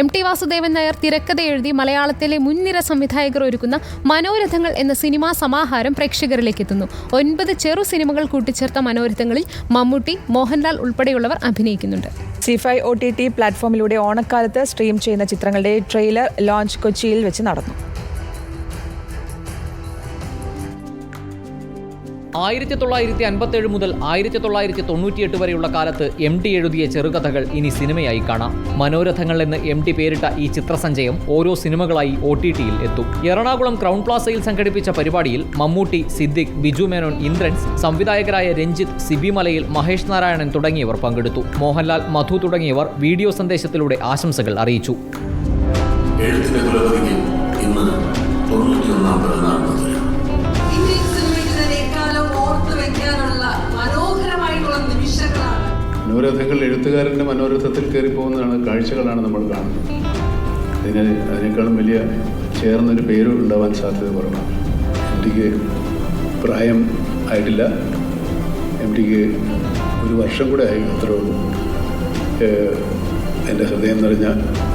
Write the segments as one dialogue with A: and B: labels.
A: M T Vasudevan Nair തിരക്കഥ എഴുതി മലയാളത്തിലെ മുൻനിര സംവിധായകർ ഒരുക്കുന്ന മനോരഥങ്ങൾ എന്ന സിനിമാ സമാഹാരം പ്രേക്ഷകരിലേക്ക് എത്തുന്നു. ഒൻപത് ചെറു സിനിമകൾ കൂട്ടിച്ചേർത്ത മനോരഥങ്ങളിൽ മമ്മൂട്ടി മോഹൻലാൽ ഉൾപ്പെടെയുള്ളവർ അഭിനയിക്കുന്നുണ്ട്.
B: C five O T T പ്ലാറ്റ്ഫോമിലൂടെ ഓണക്കാലത്ത് സ്ട്രീം ചെയ്യുന്ന ചിത്രങ്ങളുടെ ട്രെയിലർ ലോഞ്ച് കൊച്ചിയിൽ വെച്ച് നടന്നു.
C: ആയിരത്തി തൊള്ളായിരത്തി അൻപത്തേഴ് മുതൽ ആയിരത്തി തൊള്ളായിരത്തി തൊണ്ണൂറ്റിയെട്ട് വരെയുള്ള കാലത്ത് എം ടി എഴുതിയ ചെറുകഥകൾ ഇനി സിനിമയായി കാണാം. മനോരഥങ്ങൾ എന്ന് എം ടി പേരിട്ട ഈ ചിത്രസഞ്ചയം ഓരോ സിനിമകളായി ഒ ടി ടിയിൽ എത്തും. എറണാകുളം ക്രൗൺ പ്ലാസയിൽ സംഘടിപ്പിച്ച പരിപാടിയിൽ മമ്മൂട്ടി സിദ്ദിഖ് ബിജു മേനോൻ ഇന്ദ്രൻസ് സംവിധായകരായ രഞ്ജിത്ത് സിബി മലയിൽ മഹേഷ് നാരായണൻ തുടങ്ങിയവർ പങ്കെടുത്തു. മോഹൻലാൽ മധു തുടങ്ങിയവർ വീഡിയോ സന്ദേശത്തിലൂടെ ആശംസകൾ അറിയിച്ചു.
D: മനോരഥങ്ങൾ എഴുത്തുകാരന്റെ മനോരഥത്തിൽ കയറി പോകുന്നതാണ് കാഴ്ചകളാണ് നമ്മൾ കാണുന്നത്. അതിന് അതിനേക്കാളും വലിയ ചേർന്നൊരു പേര് ഉണ്ടാവാൻ സാധ്യത കുറവാണ്. എം ടിക്ക് പ്രായം ആയിട്ടില്ല. എം ടിക്ക് ഒരു വർഷം കൂടെ ആയി അത്രേ ഉള്ളൂ. എന്റെ ഹൃദയം നിറഞ്ഞ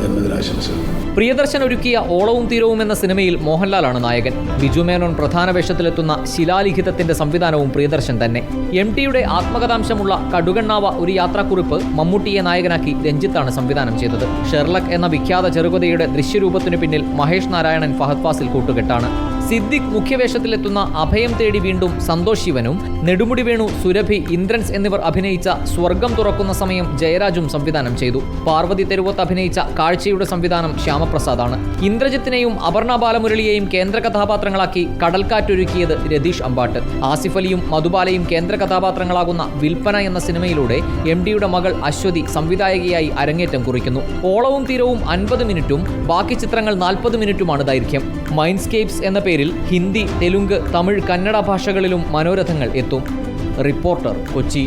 D: ജന്മദിനാശംസകൾ
C: പ്രിയദർശൻ ഒരുക്കിയ ഓളവും തീരവും എന്ന സിനിമയിൽ മോഹൻലാലാണ് നായകൻ. ബിജു മേനോൻ പ്രധാന വേഷത്തിലെത്തുന്ന ശിലാലിഖിതത്തിന്റെ സംവിധാനവും പ്രിയദർശൻ തന്നെ. എം ടിയുടെ ആത്മകഥാംശമുള്ള കടുകണ്ണാവ ഒരു യാത്രാക്കുറിപ്പ് മമ്മൂട്ടിയെ നായകനാക്കി രഞ്ജിത്താണ് സംവിധാനം ചെയ്തത്. ഷെർലക് എന്ന വിഖ്യാത ചെറുകഥയുടെ ദൃശ്യരൂപത്തിനു പിന്നിൽ മഹേഷ് നാരായണൻ ഫഹദ് ഫാസിൽ കൂട്ടുകെട്ടാണ്. സിദ്ദിഖ് മുഖ്യവേഷത്തിലെത്തുന്ന അഭയം തേടി വീണ്ടും സന്തോഷ് ശിവനും നെടുമുടി വേണു സുരഭി ഇന്ദ്രൻസ് എന്നിവർ അഭിനയിച്ച സ്വർഗം തുറക്കുന്ന സമയം ജയരാജും സംവിധാനം ചെയ്തു. പാർവതി തെരുവത്ത് അഭിനയിച്ച കാഴ്ചയുടെ സംവിധാനം ശ്യാമപ്രസാദാണ്. ഇന്ദ്രജിത്തിനെയും അപർണ ബാലമുരളിയെയും കേന്ദ്ര കഥാപാത്രങ്ങളാക്കി കടൽക്കാറ്റൊരുക്കിയത് രതീഷ് അമ്പാട്ട്. ആസിഫ് അലിയും മധുബാലയും കേന്ദ്ര കഥാപാത്രങ്ങളാകുന്ന വിൽപ്പന എന്ന സിനിമയിലൂടെ എം ഡിയുടെ മകൾ അശ്വതി സംവിധായകയായി അരങ്ങേറ്റം കുറിക്കുന്നു. ഓളവും തീരവും അൻപത് മിനിറ്റും ബാക്കി ചിത്രങ്ങൾ നാൽപ്പത് മിനിറ്റുമാണ് ദൈർഘ്യം. മൈൻഡ്സ്കേപ്സ് എന്ന പേരിൽ ഹിന്ദി തെലുങ്ക് തമിഴ് കന്നഡ ഭാഷകളിലും മനോരഥങ്ങൾ എത്തും. റിപ്പോർട്ടർ കൊച്ചി.